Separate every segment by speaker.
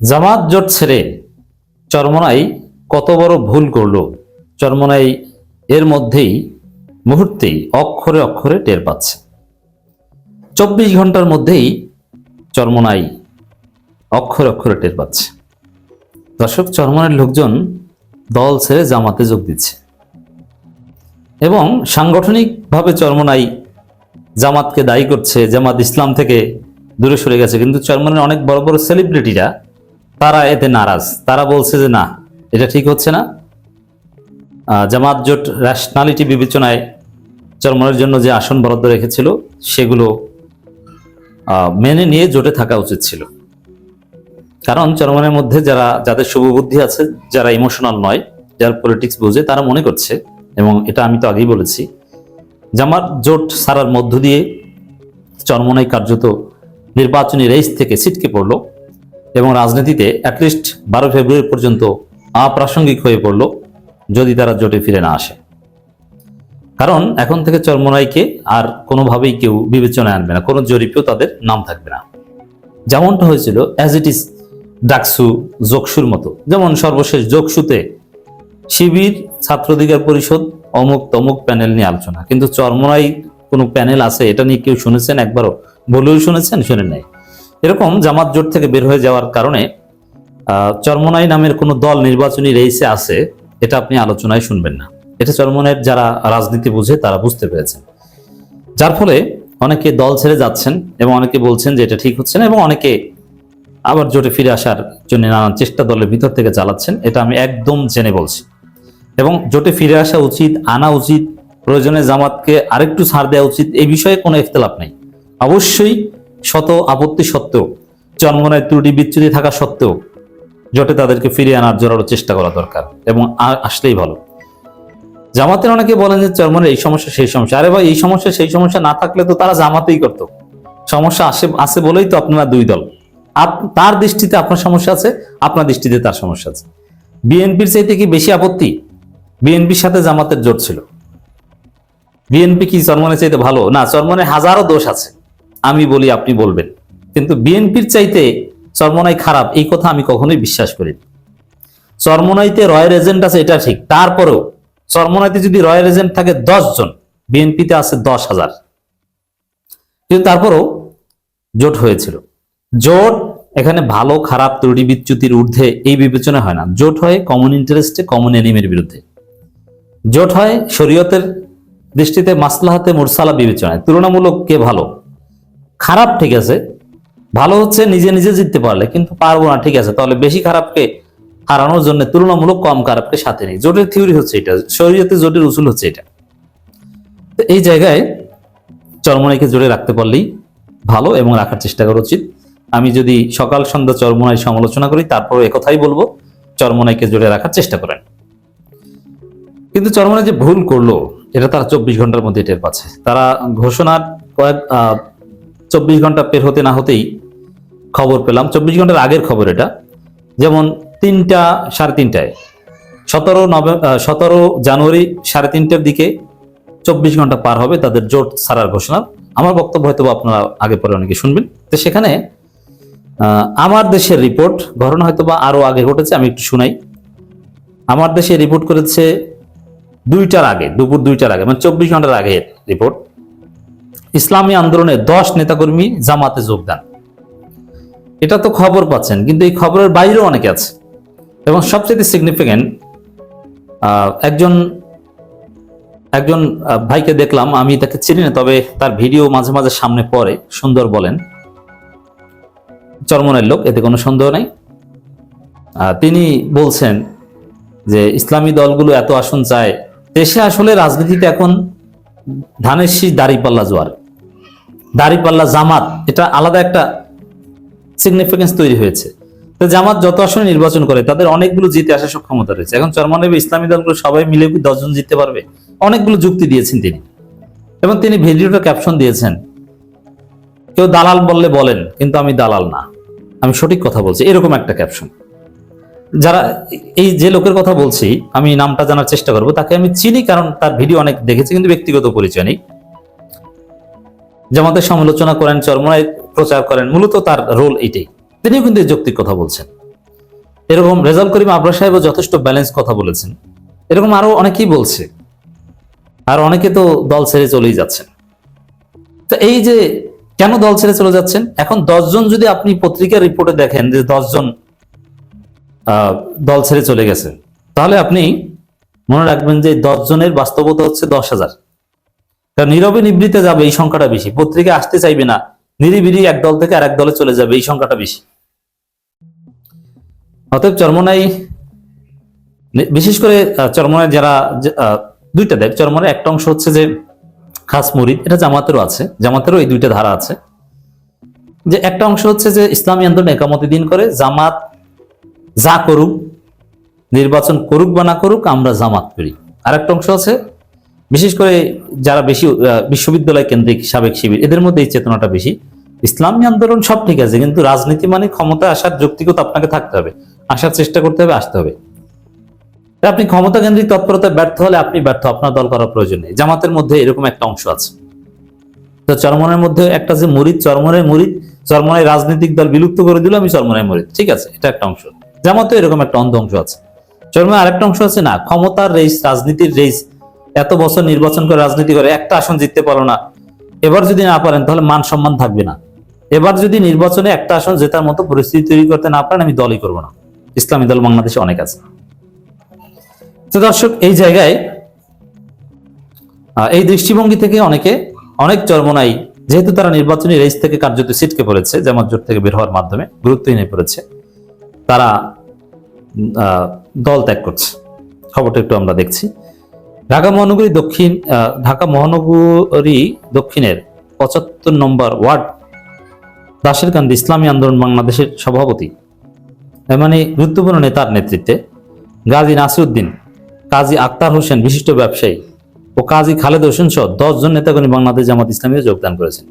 Speaker 1: জামাত জোট ছেড়ে চরমনাই কত বড় ভুল করল। চরমনাই এর মধ্যেই মুহূর্তেই অক্ষরে অক্ষরে টের পাচ্ছে। চব্বিশ ঘণ্টার মধ্যেই চরমনাই অক্ষরে অক্ষরে টের পাচ্ছে। দর্শক চরমনের লোকজন দল ছেড়ে জামাতে যোগ দিচ্ছে। এবং সাংগঠনিকভাবে চরমনাই জামাতকে দায়ী করছে। জামাত ইসলাম থেকে দূরে সরে গেছে। কিন্তু চরমনের অনেক বড় বড় সেলিব্রিটিরা তারা এতে নারাজ। তারা বলছে যে, না, এটা ঠিক হচ্ছে না। জামাত জোট ন্যাশনালিটি বিবেচনায় চরমনের জন্য যে আসন বরাদ্দ রেখেছিল, সেগুলো মেনে নিয়ে জোটে থাকা উচিত ছিল। কারণ চরমনের মধ্যে যারা, যাদের শুভবুদ্ধি আছে, যারা ইমোশনাল নয়, যারা পলিটিক্স বোঝে, তারা মনে করছে, এবং এটা আমি তো আগেই বলেছি, জামাত জোট সারার মধ্য দিয়ে চরমনাই কার্যত নির্বাচনী রেস থেকে ছিটকে পড়ল। এবং রাজনীতিতে অ্যাটলিস্ট বারো ফেব্রুয়ারি পর্যন্ত অপ্রাসঙ্গিক হয়ে পড়ল যদি তারা জোটে ফিরে না আসে। কারণ এখন থেকে চরমনাইকে আর কোনোভাবেই কেউ বিবেচনায় আনবে না, কোনো জরিপেও তাদের নাম থাকবে না। যেমনটা হয়েছিল অ্যাজ ইট ইজ ডাকসু যোগসুর মতো। যেমন সর্বশেষ যোগসুতে শিবির ছাত্র অধিকার পরিষদ, অমুক তমুক প্যানেল নিয়ে আলোচনা। কিন্তু চরমনাই কোনো প্যানেল আছে, এটা নিয়ে কেউ শুনেছেন একবারও? বলেও শুনেছেন, শুনে নাই। এরকম জামাত জোট থেকে বের হয়ে যাওয়ার কারণে চরমনাই নামের কোনো দল নির্বাচনী রেসে আছে, এটা আপনি আলোচনায় শুনবেন না। এটা চরমনাইয়ের যারা রাজনীতি বুঝে, তারা বুঝতে পেরেছেন। যার ফলে অনেকে দল ছেড়ে যাচ্ছেন এবং অনেকে বলছেন যে এটা ঠিক হচ্ছে না এবং অনেকে আবার জোটে ফিরে আসার জন্য নানান চেষ্টা দলের ভিতর থেকে চালাচ্ছেন, এটা আমি একদম জেনে বলছি। এবং জোটে ফিরে আসা উচিত, আনা উচিত, প্রয়োজনে জামাতকে আরেকটু ছাড় দেওয়া উচিত এই বিষয়ে কোনো ইখতলাফ নেই। অবশ্যই শত আপত্তি সত্ত্বেও জন্মনায় ত্রুটি বিচ্যুতি থাকা সত্ত্বেও জোটে তাদেরকে ফিরিয়ে আনার জোরালো চেষ্টা করা দরকার এবং আসলেই ভালো। জামাতের অনেকে বলেন যে চরমনের এই সমস্যা, সেই সমস্যা। আরে ভাই, এই সমস্যা, সেই সমস্যা না থাকলে তো তারা জামাতেই করতো। সমস্যা আসে, আছে বলেই তো আপনারা দুই দল। তার দৃষ্টিতে আপনার সমস্যা আছে, আপনার দৃষ্টিতে তার সমস্যা আছে। বিএনপির চাইতে কি বেশি আপত্তি? বিএনপির সাথে জামাতের জোট ছিল। বিএনপি কি চরমনের চাইতে ভালো? না, চরমনে হাজারো দোষ আছে। আমি বলি, আপনি বলবেন। কিন্তু বিএনপির চাইতে চরমনাই খারাপ, এই কথা আমি কখনোই বিশ্বাস করি। চরমনাইতে রয়্যাল এজেন্ট আছে, এটা ঠিক। তারপরেও চরমনাইতে যদি রয়্যাল এজেন্ট থাকে দশ জন, বিএনপিতে আছে দশ হাজার। কিন্তু তারপরও জোট হয়েছিল। জোট এখানে ভালো, খারাপ, ত্রুটি বিচ্যুতির ঊর্ধ্বে এই বিবেচনা হয় না। জোট হয় কমন ইন্টারেস্টে কমন এনিমের বিরুদ্ধে। জোট হয় শরীয়তের দৃষ্টিতে মাসলাহাতে মুরসালা বিবেচনায়। তুলনামূলক কে ভালো? খারাপ ঠিক আছে, ভালো হচ্ছে, নিজে নিজে জিততে পারলে, কিন্তু পারব না, ঠিক আছে। তাহলে বেশি খারাপকে হারানোর জন্য তুলনামূলক কম খারাপকে সাথে নেই। জোটের থিওরি হচ্ছে এটা, শরীয়তে জোটের উসুল হচ্ছে এটা। তো এই জায়গায় চরমনাইকে জোরে রাখতে পারলেই ভালো এবং রাখার চেষ্টা করা উচিত। আমি যদি সকাল সন্ধ্যা চরমনাই সমালোচনা করি তারপর একথাই বলব, চরমনাইকে জোরে রাখার চেষ্টা করেন। কিন্তু চরমনাই যে ভুল করল, এটা তারা চব্বিশ ঘণ্টার মধ্যে টের পাচ্ছে। তারা ঘোষণার কয়েক চব্বিশ ঘণ্টা পের হতে না হতেই খবর পেলাম। চব্বিশ ঘণ্টার আগের খবর এটা। যেমন তিনটা সাড়ে তিনটায়। সতেরো নভেম্বর সতেরো জানুয়ারি সাড়ে তিনটার দিকে চব্বিশ ঘণ্টা পার হবে তাদের জোট ছাড়ার ঘোষণা। আমার বক্তব্য হয়তো আপনারা আগে পরে অনেকে শুনবেন। তো সেখানে আমার দেশের রিপোর্ট, ঘটনা হয়তো বা আরও আগে ঘটেছে, আমি একটু শুনাই। আমার দেশে রিপোর্ট করেছে দুইটার আগে, দুপুর দুইটার আগে মানে চব্বিশ ঘণ্টার আগে রিপোর্ট। ইসলামী আন্দোলনে দশ নেতাকর্মী জামাতে যোগদান। এটা তো খবর পাচ্ছেন, কিন্তু এই খবরের বাইরেও অনেকে আছে। এবং সবচেয়ে সিগনিফিক্যান্ট একজন একজন ভাইকে দেখলাম, আমি তাকে চিনি না, তবে তার ভিডিও মাঝে মাঝে সামনে পড়ে, সুন্দর বলেন। চরমনের লোক, এতে কোনো সন্দেহ নেই। তিনি বলছেন যে, ইসলামী দলগুলো এত আসন চায়। দেশে আসলে রাজনীতিতে এখন ধানের শীষ দাড়িপাল্লা জোয়ার। দাড়িপাল্লা জামাত, এটা আলাদা একটা সিগনিফিকেন্স তৈরি হয়েছে। তো জামাত যত আসনে নির্বাচন করে, তাদের অনেকগুলো জিতে আসার সক্ষমতা রয়েছে। এখন চরমানবী ইসলামী দলগুলো সবাই মিলে দশজন জিততে পারবে? অনেকগুলো যুক্তি দিয়েছেন তিনি। এবং তিনি ভিডিওটা ক্যাপশন দিয়েছেন। কেউ দালাল বললে বলেন, কিন্তু আমি দালাল না। আমি সঠিক কথা বলছি। এরকম একটা ক্যাপশন যারা এই যে লোকের কথা বলছি, আমি নামটা জানার চেষ্টা করব। তাকে আমি চিনি কারণ তার ভিডিও অনেক দেখেছি, কিন্তু ব্যক্তিগত পরিচয় নেই। জামাতের সমালোচনা করেন, চরমনায় প্রচার করেন, মূলত তার রোল এটাই। তিনিও কিন্তু যৌক্তিক কথা বলছেন। এরকম রেজাল্ট করিম আবরা সাহেবও যথেষ্ট ব্যালেন্স কথা বলেছেন। এরকম আরও অনেকেই বলছে, আর অনেকে তো দল ছেড়ে চলেই যাচ্ছেন। তো এই যে কেন দল ছেড়ে চলে যাচ্ছেন? এখন দশজন যদি আপনি পত্রিকার রিপোর্টে দেখেন যে দশজন দল ছেড়ে চলে গেছে। তাহলে আপনি মনে রাখবেন যে দশ জনের বাস্তবতা হচ্ছে দশ হাজার। কারণ নীরবে নিবৃতে যাবে এই সংখ্যাটা বেশি। পত্রিকা আসতে চাইবে না। নিরিবিরি এক দল থেকে আরেক দলে চলে যাবে এই সংখ্যাটা বেশি। অতএব চরমনাই, বিশেষ করে চরমনায় যারা দুইটা দেখ চরমনায় একটা অংশ হচ্ছে যে খাস মুরিদ, এটা জামাতেরও আছে। জামাতেরও এই দুইটা ধারা আছে। যে একটা অংশ হচ্ছে যে ইসলামী আন্দোলন একামতি দিন করে, জামাত যা করুক, নির্বাচন করুক বা না করুক, আমরা জামাত করি। আর একটা অংশ আছে, বিশেষ করে যারা বেশি বিশ্ববিদ্যালয় কেন্দ্রিক সাবেক শিবির, এদের মধ্যে এই চেতনাটা বেশি। ইসলামী আন্দোলন সব ঠিক আছে, কিন্তু রাজনীতি মানে ক্ষমতা আসার যৌক্তিকতা আপনাকে থাকতে হবে। আসার চেষ্টা করতে হবে, আসতে হবে। আপনি ক্ষমতা কেন্দ্রিক তৎপরতায় ব্যর্থ হলে আপনি ব্যর্থ, আপনার দল করার প্রয়োজন নেই। জামাতের মধ্যে এরকম একটা অংশ আছে। তো চরমনের মধ্যে একটা যে মরিদ, চরমনের মরিদ, চরমনের রাজনৈতিক দল বিলুপ্ত করে দিল, আমি চরমনের মরিদ। ঠিক আছে, এটা একটা অংশ। জামাতে এরকম একটা অন্ধ অংশ আছে। চরমনের আরেকটা অংশ আছে না, ক্ষমতার রেস রাজনীতির রেস এত বছর নির্বাচন করে রাজনীতি করে, একটা আসন জিততে পারো না। এবার যদি না পারেন, তাহলে মান সম্মান থাকবে না। এবার যদি নির্বাচনে একটা আসন জেতার মতো পরিস্থিতি তৈরি করতে না পারেন, আমি দলই করব না। ইসলামী দল বাংলাদেশে অনেক আছে। তো দর্শক, এই জায়গায় এই দৃষ্টিভঙ্গি থেকে অনেকে অনেক চরমনাই, যেহেতু তারা নির্বাচনী রেস থেকে কার্যত সিটকে পড়েছে, জামাত জোট থেকে বের হওয়ার মাধ্যমে গুরুত্বহীন হয়ে পড়েছে, তারা দল ত্যাগ করছে। খবরটা একটু আমরা দেখছি। ঢাকা মহানগরী দক্ষিণ ঢাকা মহানগরী দক্ষিণের পঁচাত্তর নম্বর ওয়ার্ড দাসের কান্দি ইসলামী আন্দোলন বাংলাদেশের সভাপতি। মানে গুরুত্বপূর্ণ নেতার নেতৃত্বে গাজী নাসিরুদ্দিন কাজী আক্তার হোসেন বিশিষ্ট ব্যবসায়ী ও কাজী খালেদ হোসেন সহ দশজন নেতাগণী বাংলাদেশ জামাত ইসলামীতে যোগদান করেছেন।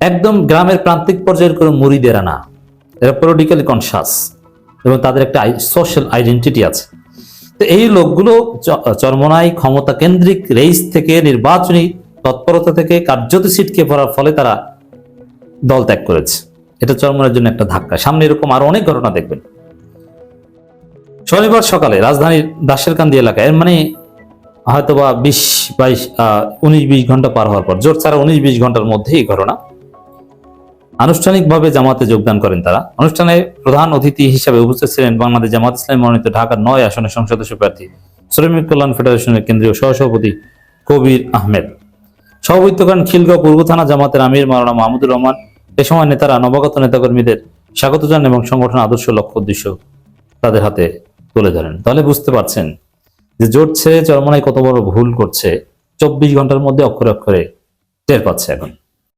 Speaker 1: একদম গ্রামের প্রান্তিক পর্যায়ের কোনো মুড়িদেরা না এরা পলিটিক্যালি কনসাস এবং তাদের একটা সোশ্যাল আইডেন্টিটি আছে। তো এই লোকগুলো চ- চরমনাই ক্ষমতা কেন্দ্রিক রেস থেকে, নির্বাচনী তৎপরতা থেকে কার্যত সিটকে পড়ার ফলে তারা দল ত্যাগ করেছে। এটা চরমনের জন্য একটা ধাক্কা। সামনে এরকম আরও অনেক ঘটনা দেখবেন। শনিবার সকালে রাজধানীর দাসেরকান্দি এলাকায় মানে হয়তোবা বিশ বাইশ উনিশ বিশ ঘণ্টা পার হওয়ার পর, জোর ছাড়া উনিশ বিশ ঘণ্টার মধ্যে এই ঘটনা আনুষ্ঠানিকভাবে জামাতে যোগদান করেন তারা। অনুষ্ঠানে প্রধান অতিথি হিসাবে উপস্থিত ছিলেন বাংলাদেশ জামাত ইসলামী মনোনীত ঢাকার নয় আসনের সংসদ প্রার্থী শ্রমিক কল্যাণ ফেডারেশনের কেন্দ্রীয় সহসভাপতি কবির আহমেদ। সভাপতিত্ব করেন খিলগাঁও পূর্ব থানা জামাতের আমির মাওলানা মাহমুদুর রহমান, এ সময় নেতারা নবাগত নেতাকর্মীদের স্বাগত জানান এবং সংগঠন আদর্শ লক্ষ্য উদ্দেশ্য তাদের হাতে তুলে ধরেন। তাহলে বুঝতে পারছেন যে জোট ছেড়ে চরমনাই কত বড় ভুল করছে, চব্বিশ ঘণ্টার মধ্যে অক্ষরে অক্ষরে টের পাচ্ছে এখন।